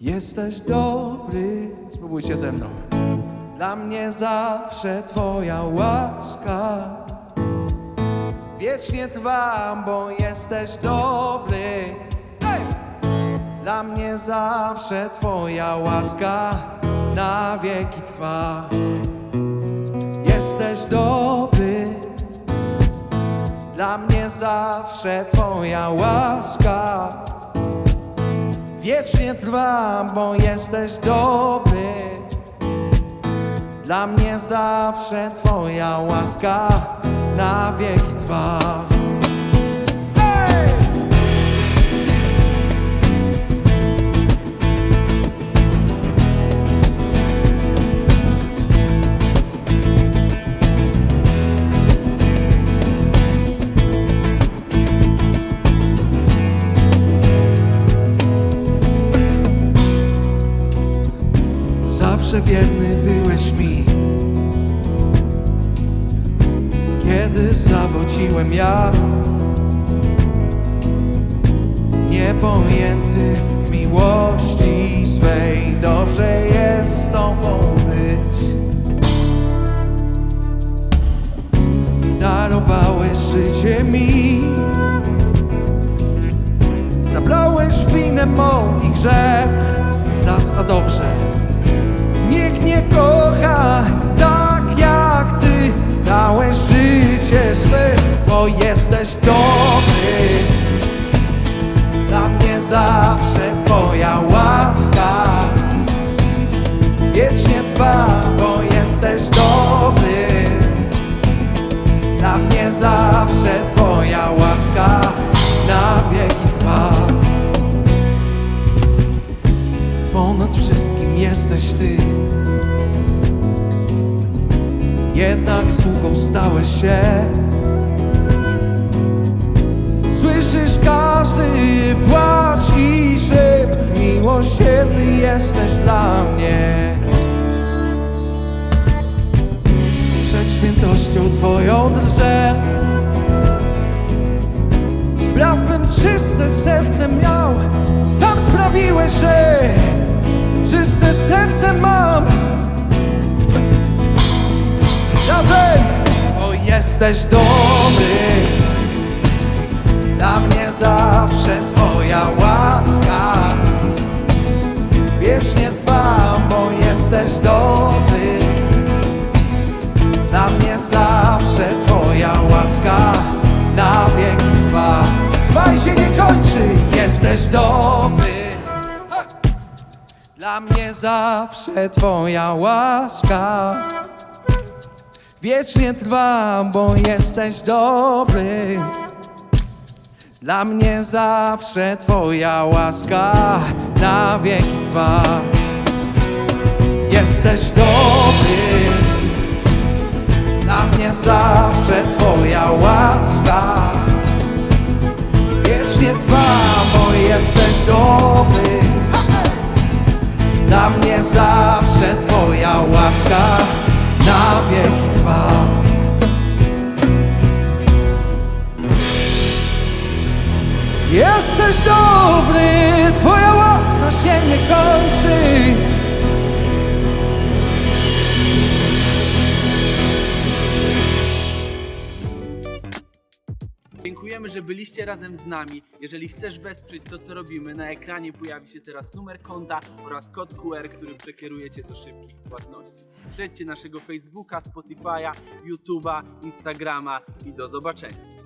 Jesteś dobry, spróbujcie ze mną. Dla mnie zawsze Twoja łaska wiecznie trwa, bo jesteś dobry. Dla mnie zawsze Twoja łaska na wieki trwa. Jesteś dobry. Dla mnie zawsze Twoja łaska wiecznie trwa, bo jesteś dobry. Dla mnie zawsze Twoja łaska na wieki trwa. Wierny byłeś mi. Kiedy zawodziłem ja Niepojęty w miłości swej Dobrze jest z Tobą być. Darowałeś życie mi. Zablałeś winem mój grzech Nas dobrze bo jesteś dobry. Dla mnie zawsze Twoja łaska. Wiecznie trwa, bo jesteś dobry. Dla mnie zawsze Twoja łaska na wieki trwa. Ponad wszystkim jesteś Ty. Jednak sługą stałeś się świętością Twoją drżę. Spraw bym czyste serce miał Sam sprawiłeś, że czyste serce mam. Razem! O jesteś dobry Dla mnie zawsze Twoja łaska Dla mnie zawsze Twoja łaska. Wiecznie trwa, bo jesteś dobry. Dla mnie zawsze Twoja łaska na wieki trwa. Jesteś dobry. Dla mnie zawsze Zawsze Twoja łaska na wieki trwa. Jesteś dobry, Twoja łaska się nie kończy. Dziękujemy, że byliście razem z nami. Jeżeli chcesz wesprzeć to, co robimy, na ekranie pojawi się teraz numer konta oraz kod QR, który przekieruje Cię do szybkich płatności. Śledźcie naszego Facebooka, Spotify'a, YouTube'a, Instagrama i do zobaczenia.